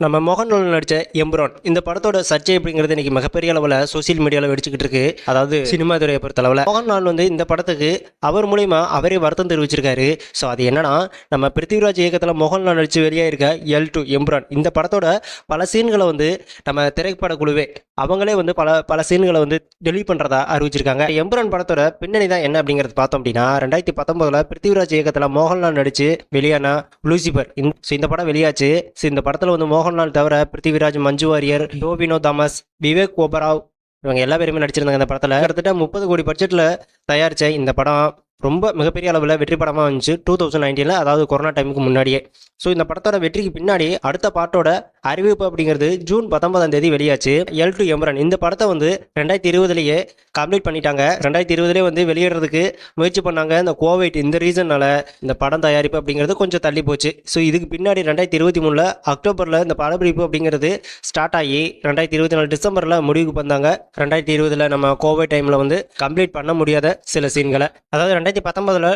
நம்ம மோகன்லால் நடித்த எம்புரான் இந்த படத்தோட சர்ச்சை அப்படிங்கிறது இன்னைக்கு மிகப்பெரிய அளவில் சோசியல் மீடியாவில் வெடிச்சுக்கிட்டு இருக்கு. அதாவது சினிமா துறையை பொறுத்த அளவில் மோகன்லால் வந்து இந்த படத்துக்கு அவர் மூலியமா அவரே வருத்தம் தெரிவிச்சிருக்காரு. ஸோ அது என்னன்னா நம்ம பிருத்திவிராஜ் இயக்கத்தில் மோகன்லால் நடித்து வெளியாக இருக்க எல் டு எம்புரான் இந்த படத்தோட பல சீன்களை வந்து நம்ம திரைப்பட குழுவே அவங்களே வந்து பல பல சீன்களை வந்து டெலிட் பண்ணுறதா அறிவிச்சிருக்காங்க. எம்புரான் படத்தோட பின்னணி தான் என்ன அப்படிங்கிறது பார்த்தோம் அப்படின்னா ரெண்டாயிரத்தி பத்தொன்பதுல பிருத்திவிராஜ் இயக்கத்தில் மோகன்லால் நடித்து வெளியான லூசிபர். இந்த இந்த படம் வெளியாச்சு. ஸோ இந்த படத்தில் வந்து மோகன்லால் தவிர பிருத்திவிராஜ் மஞ்சு வாரியர் டோபினோ தாமஸ் விவேக் ஓபராவ் இவங்க எல்லா பேருமே நடிச்சிருந்தாங்க இந்த படத்தில். கிட்டத்தட்ட முப்பது கோடி பட்ஜெட்டில் தயாரித்த இந்த படம் ரொம்ப மிகப்பெரிய அளவில் வெற்றி படமாக வந்துச்சு டூ தௌசண்ட் நைன்டீனில் அதாவது கொரோனா டைமுக்கு முன்னாடியே. ஸோ இந்த படத்தோட வெற்றிக்கு பின்னாடி அடுத்த பாட்டோட அறிவிப்பு அப்படிங்கிறது ஜூன் பத்தொன்பதாம் தேதி வெளியாச்சு. எல் டு எம்ரன் இந்த படத்தை வந்து ரெண்டாயிரத்தி இருபதுலேயே கம்ப்ளீட் பண்ணிட்டாங்க. ரெண்டாயிரத்தி இருபதுலேயே வந்து வெளியிடுறதுக்கு முயற்சி பண்ணாங்க. இந்த கோவிட் இந்த ரீசன்னால இந்த படம் தயாரிப்பு அப்படிங்கிறது கொஞ்சம் தள்ளி போச்சு. ஸோ இதுக்கு பின்னாடி ரெண்டாயிரத்தி இருபத்தி மூணில் அக்டோபரில் இந்த படப்பிடிப்பு அப்படிங்கிறது ஸ்டார்ட் ஆகி ரெண்டாயிரத்தி இருபத்தி நாலு டிசம்பரில் முடிவுக்கு வந்தாங்க. ரெண்டாயிரத்தி இருபதில் நம்ம கோவிட் டைமில் வந்து கம்ப்ளீட் பண்ண முடியாத சில சீன்களை அதாவது ரெண்டாயிரத்தி பத்தொன்பதில்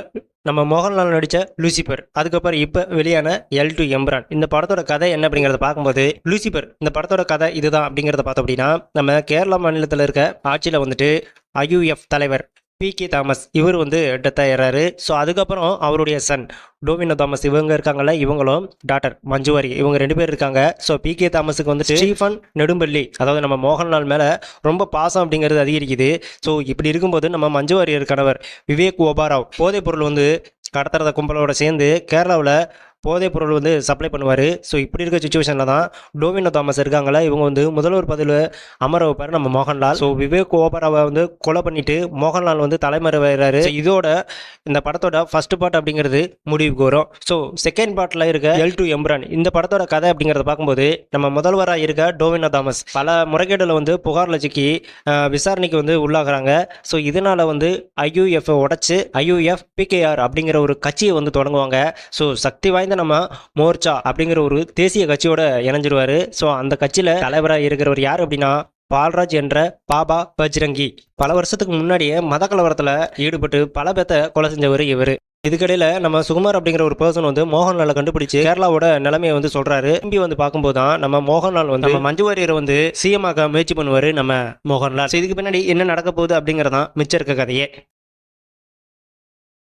நம்ம மோகன்லால் நடித்த லூசிபர் அதுக்கப்புறம் இப்போ வெளியான எல் டு எம்ரான் இந்த படத்தோட கதை என்ன அப்படிங்கிறத பார்க்கும்போது லூசிபர் இந்த படத்தோட கதை இதுதான் அப்படிங்கிறத பார்த்தோம் அப்படின்னா நம்ம கேரளா மாநிலத்தில் இருக்க ஆட்சியில் வந்துட்டு ஐயூஎஃப் தலைவர் பி கே தாமஸ் இவர் வந்து டெத் ஆயிடுறாரு ஸோ அதுக்கப்புறம் அவருடைய சன் டோவினோ தாமஸ் இவங்க இருக்காங்கல்ல இவங்களும் டாக்டர் மஞ்சுவாரி இவங்க ரெண்டு பேர் இருக்காங்க. ஸோ பி கே தாமஸுக்கு வந்துட்டு ஸ்டீஃபன் நெடும்பள்ளி அதாவது நம்ம மோகன்லால் மேலே ரொம்ப பாசம் அப்படிங்கிறது அதிகரிக்குது. ஸோ இப்படி இருக்கும்போது நம்ம மஞ்சு வாரியர் கணவர் விவேக் ஓபாராவ் போதைப் பொருள் வந்து கடத்துறத கும்பலோட சேர்ந்து கேரளாவில் போதைப் பொருள் வந்து சப்ளை பண்ணுவார். ஸோ இப்படி இருக்க சுச்சுவேஷனில் தான் டோவினோ தாமஸ் இருக்காங்களா இவங்க வந்து முதல்வர் பதவியில் அமர வைப்பார் நம்ம மோகன்லால். ஸோ விவேக் ஓபராவை வந்து கொலை பண்ணிவிட்டு மோகன்லால் வந்து தலைமறைவாரு So இதோட இந்த படத்தோட ஃபஸ்ட் பார்ட் அப்படிங்கிறது முடிவுக்கு வரும். ஸோ செகண்ட் பார்ட்டில் இருக்க எல் டு எம்ரான் இந்த படத்தோட கதை அப்படிங்கிறத பார்க்கும்போது நம்ம முதல்வராக இருக்க டோவினோ தாமஸ் பல முறைகேடுல வந்து புகாரில் சிக்கி விசாரணைக்கு வந்து உள்ளாகிறாங்க. ஸோ இதனால் வந்து ஐயூஎஃப் உடச்சி ஐயூஎஃப் பிகேஆர் அப்படிங்கிற ஒரு கட்சியை வந்து தொடங்குவாங்க. ஸோ சக்தி வாய்ந்த நம்ம மோர்ச்சா அப்படிங்கிற ஒரு தேசிய கட்சியோட இணைஞ்சிருவாரு. ஸோ அந்த கட்சியில் தலைவராக இருக்கிறவர் யார் அப்படின்னா பால்ராஜ் என்ற பாபா பஜ்ரங்கி. பல வருஷத்துக்கு முன்னாடியே மத கலவரத்தில் ஈடுபட்டு பல பேத்த கொலை செஞ்சவர் இவர். இதுக்கடையில் நம்ம சுகுமார் அப்படிங்கிற ஒரு பர்சன் வந்து மோகன்லாலை கண்டுபிடிச்சு கேரளாவோட நிலைமையை வந்து சொல்றாரு. திரும்பி வந்து பார்க்கும்போது தான் நம்ம மோகன்லால் வந்து நம்ம மஞ்சு வாரியரை வந்து சிஎம் ஆக முயற்சி பண்ணுவார் நம்ம மோகன்லால். ஸோ இதுக்கு பின்னாடி என்ன நடக்க போகுது அப்படிங்கிறதான் மிச்சம் இருக்க கதையே.